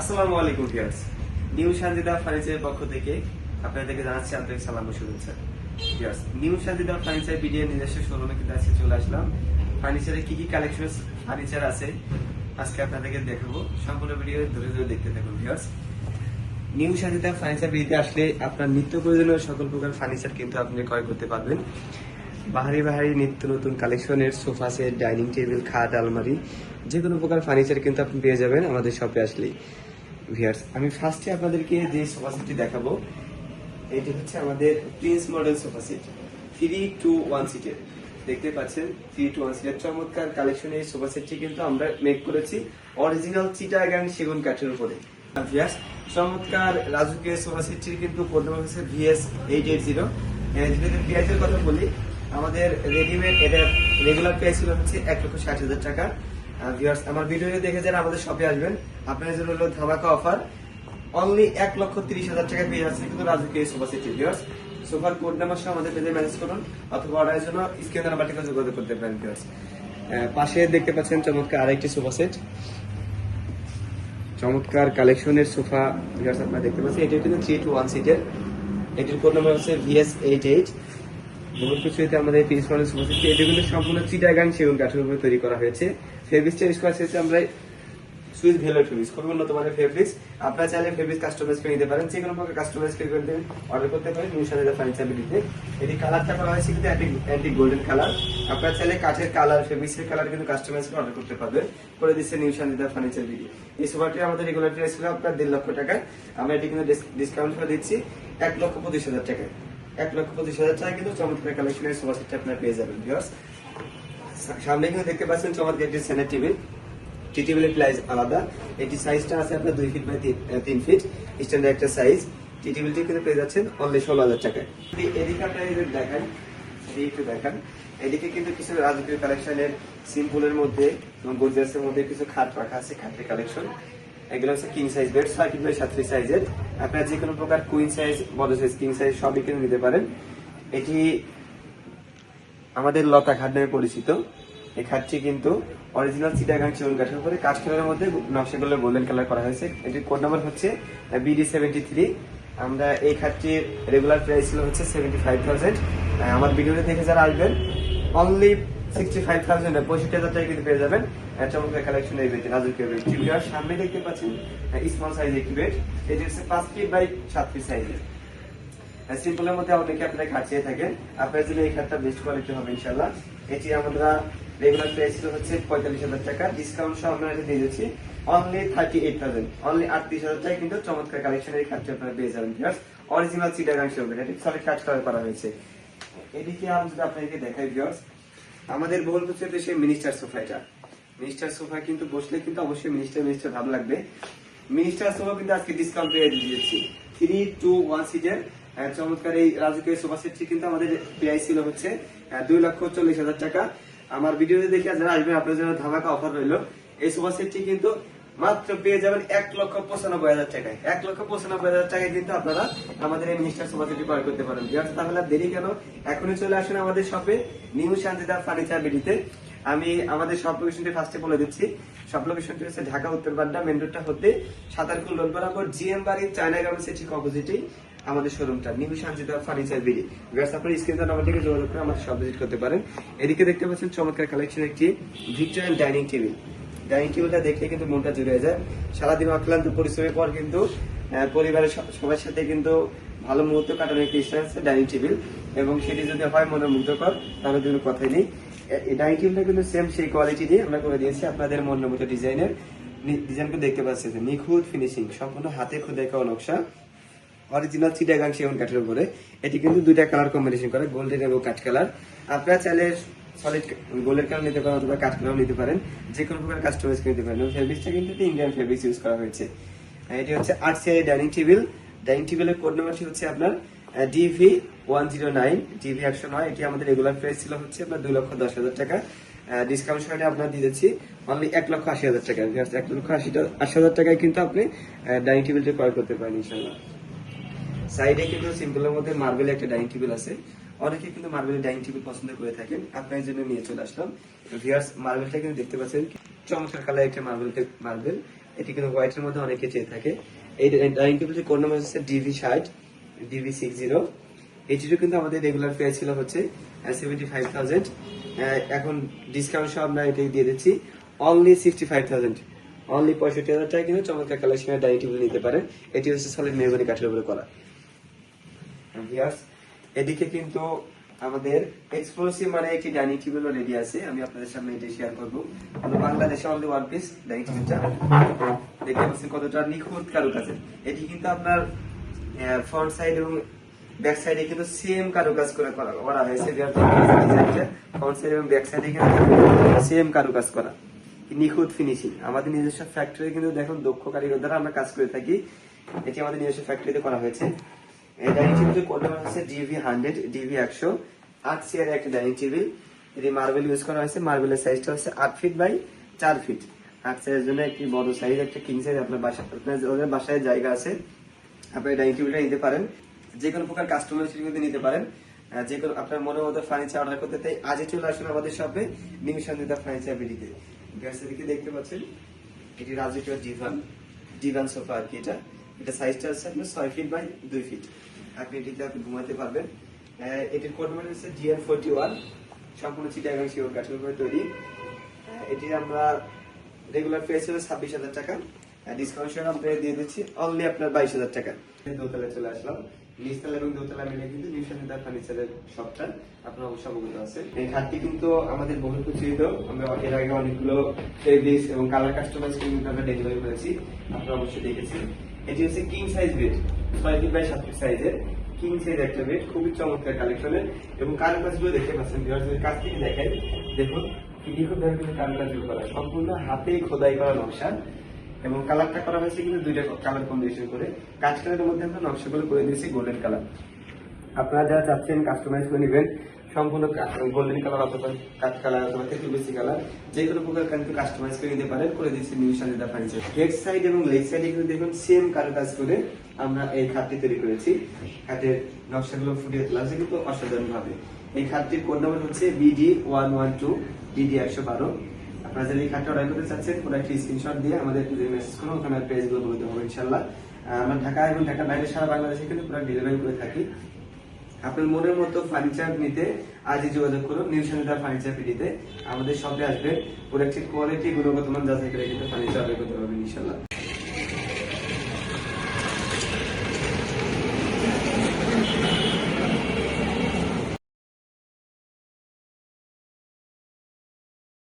আসসালামু আলাইকুম viewers new শান্তিদা ফার্নিচারের পক্ষ থেকে আপনাদেরকে জানাচ্ছি আন্তরিক সালাম ও শুভেচ্ছা। ভিউয়ার্স নিউ শান্তিদা ফার্নিচার নিজস্ব শোরুমে কিন্তু আজকে চলে আসলাম। ফার্নিচারে কি কি কালেকশন ফার্নিচার আছে, আজকে আপনাদেরকে দেখাবো। সম্পূর্ণ ভিডিও ধরে ধরে দেখতে থাকুন ভিউয়ার্স নিউ শান্তিদা ফার্নিচার ভিডিওতে আসলে আপনার নিত্য প্রয়োজনীয় সকল প্রকার ফার্নিচার কিন্তু আপনি ক্রয় করতে পারবেন। বাহারি বাহারি নিত্য নতুন কালেকশনের সোফা সেট ডাইনিং টেবিল খাট, আলমারি যে কোনো প্রকার ফার্নিচার কিন্তু আপনি পেয়ে যাবেন আমাদের শপে আসলেই। ভিয়ার্স আমি ফার্স্টে আপনাদেরকে যে সোফা সেটটি দেখাবো, এটি হচ্ছে আমাদের prince model sofa set three two one সিটের দেখতে পাচ্ছেন থ্রি টু ওয়ান সিটের চমৎকার কালেকশনের এই সোফা সেটটি কিন্তু আমরা মেক করেছি অরিজিনাল চিটাগাং সেগুন কাঠের উপরে। ভিয়ার্স চমৎকার রাজুকের সোফা সেটটির কিন্তু নাম্বার হচ্ছে ভিএস এইট এইট জিরো যদি প্রাইসের কথা বলি, আমাদের রেডিমেড এটা রেগুলার প্রাইস ছিল হচ্ছে এক লক্ষ ষাট হাজার টাকা। ভিউয়ার্স আমার ভিডিও দেখে যারা আমাদের শপে আসবেন, আপনাদের জন্য হলো ধামাকা অফার অনলি এক লক্ষ তিরিশ হাজার টাকা পেয়ে যাচ্ছে কিন্তু রাজুকে সোফা সেট ভিউয়ার্স সোফার কোড নাম্বার সহ আমাদের পেজে ম্যানেজ করুন অথবা অর্ডারের জন্য স্ক্রিন নাম্বার থেকে যোগাযোগ করতে পারেন ভিউয়ার্স পাশে দেখতে পাচ্ছেন চমৎকার আরেকটি সোফা সেট চমৎকার কালেকশনের সোফা ভিউয়ার্স আপনারা দেখতে পাচ্ছেন, এটি কিন্তু থ্রি টু ওয়ান সিটের এটির কোড নাম্বার হচ্ছে ভিএস এইট এইট বহু কিছুতে আমাদের পিস মডেল সোফা সেট এটি কিন্তু সম্পূর্ণ চিটাগাং সেগুন কাঠের উপরে তৈরি করা হয়েছে। ফেব্রিক্সটা ইউজ করা হয়েছে আমরা সুইস ভেলোর ফেব্রিক্স খুবই উন্নত মানের ফেব্রিক্স আপনারা চাইলে ফেব্রিক্স কাস্টমাইজ করে নিতে পারেন। যে কোনো প্রকার কাস্টমাইজ করে করতে অর্ডার করতে পারেন, নিউ সাজা ফার্নিচার এটি কালারটা করা হয়েছে কিন্তু অ্যান্টি গোল্ডেন কালার আপনারা চাইলে কাঠের কালার ফেব্রিক্সের কালার কিন্তু কাস্টমাইজ করে অর্ডার করতে পারবেন। করে দিচ্ছে নিউ সাজা ফার্নিচার বিডি এই সোফাটি আমাদের রেগুলার প্রাইস ছিল আপনার দেড় লক্ষ টাকা আমরা এটি কিন্তু ডিসকাউন্ট করে দিচ্ছি এক লক্ষ পঁচিশ হাজার টাকায়। এক লক্ষ পঁচিশ হাজার টাকা কিন্তু চমৎকার কালেকশনের সোফা সেটটা আপনারা পেয়ে যাবেন ভিউয়ার্স সামনে কিন্তু দেখতে পাচ্ছেন চমৎকার একটি সেনের টেবিল টি টেবিলের প্রাইস আলাদা। এটি সাইজটা আছে আপনার দুই ফিট বাই তিন ফিট স্ট্যান্ডার্ড একটা সাইজ টি টেবিলটি কিন্তু পেয়ে যাচ্ছেন অনলি ষোলো হাজার টাকায়। এদিকে আপনারা দেখান একটু দেখান, এদিকে কিন্তু কিছু রাজকীয় কালেকশনের সিম্পলের মধ্যে এবং গোদরেজের মধ্যে কিছু খাট রাখা আছে, খাটের কালেকশন এগুলো হচ্ছে কিং সাইজ বেড ছয় ফিট বাই সাত সাইজের আপনারা যে কোনো প্রকার কুইন সাইজ বড় সাইজ কিং সাইজ সবই কিন্তু নিতে পারেন। এটি আমাদের লতা খাট নামে পরিচিত। এই খাটটি কিন্তু অরিজিনাল চিটাগাং চিকন কাঠের উপরে কাঠ কালারের মধ্যে নকশাগুলো গোল্ডেন কালার করা হয়েছে। এটির কোড নাম্বার হচ্ছে বিডি সেভেন্টি থ্রি আমরা এই খাটটির রেগুলার প্রাইস ছিল হচ্ছে সেভেন্টি ফাইভ থাউজেন্ড আমার ভিডিওতে দেখে যারা আসবেন অনলি সিক্সটি ফাইভ থাউজেন্ড পঁয়ষট্টি হাজার টাকা কিন্তু পেয়ে যাবেন। চমৎকার কালেকশন এই বেড রাজকীয় বেড টিভিআর সামনে দেখতে পাচ্ছেন স্মল সাইজ একটি বেড এটি হচ্ছে পাঁচ ফিট বাই সাত ফিট সাইজের সিম্পলের মধ্যে অনেকে আপনারা চেয়ে থাকেন আপনার জন্য এই খাটটা বেস্ট কোয়ালিটি হবে ইনশাল্লাহ এটি আমরা রেগুলার প্রাইস হচ্ছে পঁয়তাল্লিশ হাজার টাকা। ডিসকাউন্ট সহ আমরা দিয়ে দিচ্ছি। Only thirty eight thousand only আটত্রিশ হাজার টাকা কিন্তু চমৎকার কালেকশনের এই খাটটি আপনারা পেয়ে যাবেন অরিজিনাল সিটাগাং শোবেন এটি সলিড কাজ করা হয়েছে। এদিকে আমি যদি আপনাদেরকে দেখাই ভিউয়ার্স আমাদের বহুল প্রচলিত সেই মিনিস্টার সোফা এটা মিনিস্টার সোফা কিন্তু বসলে কিন্তু অবশ্যই মিনিস্টার মিনিস্টার ভালো লাগবে। মিনিস্টার সোফা কিন্তু আজকে ডিসকাউন্ট পেয়ে দিয়েছি। থ্রি টু ওয়ান সিটের চমৎকার এই রাজকীয় সোফা সেটটি কিন্তু আমাদের প্রাইস ছিল হচ্ছে। দুই লক্ষ চল্লিশ হাজার টাকা। আমার ভিডিওতে দেখে যারা আসবেন আপনার জন্য ধামাকা অফার রইল। এই সোফা সেটটি কিন্তু মাত্র পেয়ে যাবেন এক লক্ষ পঁচানব্বই হাজার টাকায়। এক লক্ষ পঁচানব্বই হাজার টাকায় কিন্তু আপনারা আমাদের এই মিনিস্টার সোফা সেটটি ক্রয় করতে পারেন। তাহলে দেরি কেন? এখনই চলে আসুন আমাদের শপে নিউ শান্তিদার ফার্নিচার বিডিতে আমি আমাদের সব লোকেশনটি ফার্স্টে বলে দিচ্ছি। সব লোকেশনটি হচ্ছে ঢাকা, উত্তর বাড্ডা মেন রোডটা হতে সাতারকুল রোড বরাবর জিএম বাড়ি, চায়না গার্মেন্টসের ঠিক অপোজিটেই আমাদের শোরুমটা নিউ শান্তিদার ফার্নিচার বিডি। ভিউয়ার্স আপনারা স্ক্রিন নাম্বার থেকে যোগাযোগ করে আমাদের সব ভিজিট করতে পারেন। এদিকে দেখতে পাচ্ছেন চমৎকার কালেকশন একটি ভিক্টোরিয়ান ডাইনিং টেবিল ডাইনিং টেবিলটা দেখলে কিন্তু মনটা জুড়ে যায়। সারাদিন অক্লান্ত পরিশ্রমের পর কিন্তু পরিবারের সবার সাথে কিন্তু ভালো মুহূর্ত কাটানোর একটি ইচ্ছা আছে ডাইনিং টেবিল এবং সেটি যদি হয় মনে মুগ্ধকর তাহলে কোনো কথাই নেই। ডাইনিং টেবিলটা কিন্তু সেম সেই কোয়ালিটি দিয়ে আমরা করে দিয়েছি আপনাদের মতো ডিজাইনের ডিজাইনকে দেখতে পাচ্ছেন নিখুঁত ফিনিশিং সম্পূর্ণ হাতে খুদে খাওয়া নকশা। অরিজিনাল চিটাগাং সেগুন কাঠের উপরে এটি কিন্তু দুইটা কালার কম্বিনেশন করে গোল্ডেন এবং কাঠ কালার আপনারা চাইলে সলিড গোল্ডের কালার নিতে পারেন অথবা কাঠ কালার নিতে পারেন। যে কোনো প্রকার কাস্টমাইজ নিতে পারেন। ফেব্রিক্সটা কিন্তু ইন্ডিয়ান ফেব্রিক্স ইউজ করা হয়েছে। এটি হচ্ছে আট সিআই ডাইনিং টেবিল ডাইনিং টেবিলের কোড নাম্বারটি হচ্ছে আপনার DV one zero nine DV একশো নয়। এটি আমাদের রেগুলার প্রাইস ছিল হচ্ছে আপনার দুই লক্ষ দশ হাজার টাকা। ডিসকাউন্ট সহায়তা আপনার দিচ্ছি অনলি এক লক্ষ আশি হাজার টাকা। এক লক্ষ আশি আশি হাজার টাকায় কিন্তু আপনি ডাইনিং টেবিলটি ক্রয় করতে পারেন ইনশাল্লাহ সাইডে কিন্তু সিম্পলের মধ্যে মার্বেল একটা ডাইনিং টেবিল আছে। অনেকে কিন্তু মার্বেলের ডাইনিং টেবিল পছন্দ করে থাকেন। আপনার জন্য নিয়ে চলে আসলাম। ভিয়ার্স মার্বেলটা কিন্তু দেখতে পাচ্ছেন চমৎকার কালার একটা মার্বেল মার্বেল এটি কিন্তু হোয়াইটের মধ্যে অনেকে চেয়ে থাকে। এই ডাইনিং টেবিলটির কোড নাম্বার হচ্ছে ডিভি ষাট ডিভি সিক্স জিরো এটিরও কিন্তু আমাদের রেগুলার প্রাইস ছিল হচ্ছে সেভেন্টি ফাইভ থাউজেন্ড এখন ডিসকাউন্ট সহ আমরা এটাই দিয়ে দিচ্ছি। Only sixty five thousand only পঁয়ষট্টি হাজার টাকা কিন্তু চমৎকার কালেকশনের ডাইনিং টেবিল নিতে পারেন। এটি হচ্ছে সলিড মেহগনি কাঠের উপরে করা। ভিউয়ার্স এদিকে কিন্তু আমাদের এক্সক্লুসিভ মানে একটি ডাইনিং টেবিলও রেডি আছে, আমি আপনাদের সামনে এটি শেয়ার করব। বাংলাদেশে অনলি ওয়ান পিস ডাইনিং টেবিলটা দেখতে পাচ্ছেন কতটা নিখুঁত কারুকাজের। এটি কিন্তু আপনার ফ্রন্ট সাইড এবং ব্যাক সাইডে কিন্তু সেম কারুকাজ করে করা হয়েছে। ফ্রন্ট সাইড এবং ব্যাক সাইডে কিন্তু সেম কারুকাজ করা। নিখুঁত ফিনিশিং আমাদের নিজস্ব ফ্যাক্টরি কিন্তু দেখুন দক্ষ কারিগর দ্বারা আমরা কাজ করে থাকি। এটি আমাদের নিজস্ব ফ্যাক্টরিতে করা হয়েছে। ডাইনিং টেবিল এটি নিতে পারেন। যে কোনো প্রকার কিন্তু নিতে পারেন। যে কোনো আপনার মনের মতো ফার্নিচার অর্ডার করতে তাই আজই চলে আসুন আমাদের শপে নিউ শান্তিতা ফার্নিচার বিডিতে। দেখতে পাচ্ছেন, এটি রাজকীয় ডিভান ডিভান সোফা আর কি এটা। এটা সাইজটা হচ্ছে আপনার ছয় ফিট বাই দুই ফিট আপনি এটিতে আপনি ঘুমাতে পারবেন এটির কোড হচ্ছে জিএন ফোরটি ওয়ান সম্পূর্ণ চিটাগাং শিওর কাঠের উপরে তৈরি। এটি আমরা রেগুলার প্রাইস হলো ছাব্বিশ হাজার টাকা। ডিসকাউন্ট আমরা দিয়ে দিচ্ছি অনলি আপনার বাইশ হাজার টাকা। দোতলায় চলে আসলাম। নিচতলা এবং দোতলা মিলে কিন্তু ফার্নিচারের শপটা আপনার অবশ্য অবগত আছে। এই খাটটি কিন্তু আমাদের বহুল প্রচলিত। আমরা এর আগে অনেকগুলো এবং কালার কাস্টমাইজ কিন্তু আমরা ডেলিভারি করেছি। আপনারা অবশ্যই দেখেছি এটি হচ্ছে কিং সাইজ বেড ছয় ফিট বাই সাত ফিট সাইজের কিং সাইজ একটা বেড খুবই চমৎকার কালেকশনের এবং কারও কাজগুলো দেখতে পাচ্ছেন কাছ থেকে দেখেন, দেখুন কাজগুলো করা সম্পূর্ণ হাতে খোদাই করা এবং কালারটা করা কিন্তু দুইটা কালার করে। মধ্যে নকশাগুলো করে দিয়েছি কালার আপনারা যারা চাচ্ছেন কাস্টমাইজ করে নেবেন সম্পূর্ণ গোল্ডেন কালার অথবা কাঠ কালার অথবা থেকে বেশি কালার যে কোনো প্রকার কিন্তু কাস্টমাইজ করে নিতে পারেন। করে দিচ্ছি new Sajida furniture head side এবং লেগ সাইডে কিন্তু দেখুন সেম কারও কাজ করে আমরা এই খাটটি তৈরি করেছি। খাটের নকশাগুলো ফুটিয়ে তোলা হয়েছে কিন্তু অসাধারণ ভাবে এই খাটটির কোড নাম্বার হচ্ছে BD one one two BD একশো বারো আপনারা যদি এই খাটটা অর্ডার করতে চাচ্ছেন পুরো একটি স্ক্রিনশট দিয়ে আমাদের মেসেজ করুন ওখানে পেজগুলো বলে দেবো ইনশাল্লাহ আমরা ঢাকা এবং ঢাকার বাইরে সারা বাংলাদেশে কিন্তু পুরো ডেলিভারি করে থাকি। আপনার মনের মতো ফার্নিচার নিতে আজই যোগাযোগ করুন। নিউ সেন্টার ফার্নিচার পিডিতে আমাদের শপে আসবে। প্রোডাক্টের কোয়ালিটি গুণগত মান যাচাই করে কিন্তু ফার্নিচার অর্ডার হবে ইনশাল্লাহ